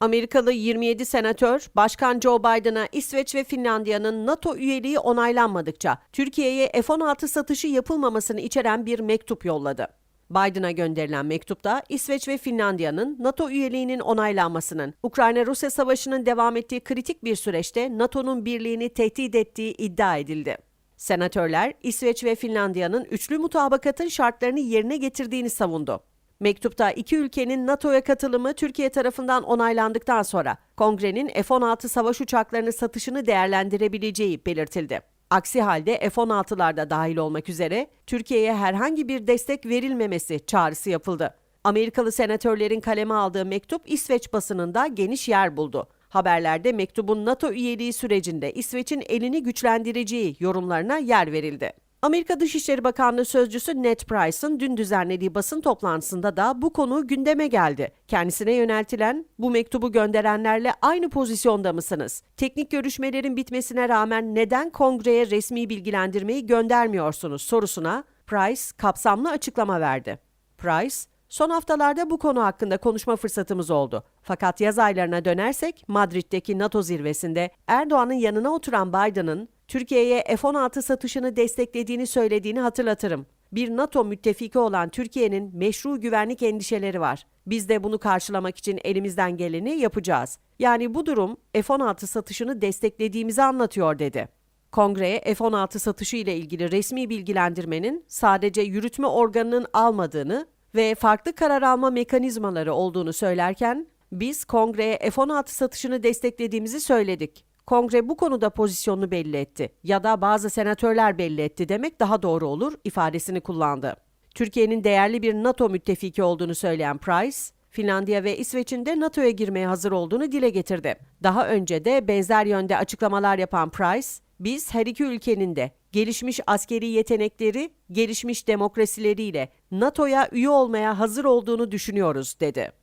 Amerikalı 27 senatör, Başkan Joe Biden'a İsveç ve Finlandiya'nın NATO üyeliği onaylanmadıkça Türkiye'ye F-16 satışı yapılmamasını içeren bir mektup yolladı. Biden'a gönderilen mektupta İsveç ve Finlandiya'nın NATO üyeliğinin onaylanmasının Ukrayna-Rusya savaşının devam ettiği kritik bir süreçte NATO'nun birliğini tehdit ettiği iddia edildi. Senatörler İsveç ve Finlandiya'nın üçlü mutabakatın şartlarını yerine getirdiğini savundu. Mektupta iki ülkenin NATO'ya katılımı Türkiye tarafından onaylandıktan sonra Kongre'nin F-16 savaş uçaklarını satışını değerlendirebileceği belirtildi. Aksi halde F-16'lar da dahil olmak üzere Türkiye'ye herhangi bir destek verilmemesi çağrısı yapıldı. Amerikalı senatörlerin kaleme aldığı mektup İsveç basınında geniş yer buldu. Haberlerde mektubun NATO üyeliği sürecinde İsveç'in elini güçlendireceği yorumlarına yer verildi. Amerika Dışişleri Bakanlığı Sözcüsü Ned Price'ın dün düzenlediği basın toplantısında da bu konu gündeme geldi. Kendisine yöneltilen bu mektubu gönderenlerle aynı pozisyonda mısınız? Teknik görüşmelerin bitmesine rağmen neden kongreye resmi bilgilendirmeyi göndermiyorsunuz sorusuna Price kapsamlı açıklama verdi. Price, Son haftalarda bu konu hakkında konuşma fırsatımız oldu. Fakat yaz aylarına dönersek Madrid'deki NATO zirvesinde Erdoğan'ın yanına oturan Biden'ın Türkiye'ye F-16 satışını desteklediğini söylediğini hatırlatırım. Bir NATO müttefiki olan Türkiye'nin meşru güvenlik endişeleri var. Biz de bunu karşılamak için elimizden geleni yapacağız. Yani bu durum F-16 satışını desteklediğimizi anlatıyor dedi. Kongreye F-16 satışı ile ilgili resmi bilgilendirmenin sadece yürütme organının almadığını ve farklı karar alma mekanizmaları olduğunu söylerken biz kongreye F-16 satışını desteklediğimizi söyledik. Kongre bu konuda pozisyonunu belli etti ya da bazı senatörler belli etti demek daha doğru olur ifadesini kullandı. Türkiye'nin değerli bir NATO müttefiki olduğunu söyleyen Price, Finlandiya ve İsveç'in de NATO'ya girmeye hazır olduğunu dile getirdi. Daha önce de benzer yönde açıklamalar yapan Price, biz her iki ülkenin de gelişmiş askeri yetenekleri, gelişmiş demokrasileriyle NATO'ya üye olmaya hazır olduğunu düşünüyoruz dedi.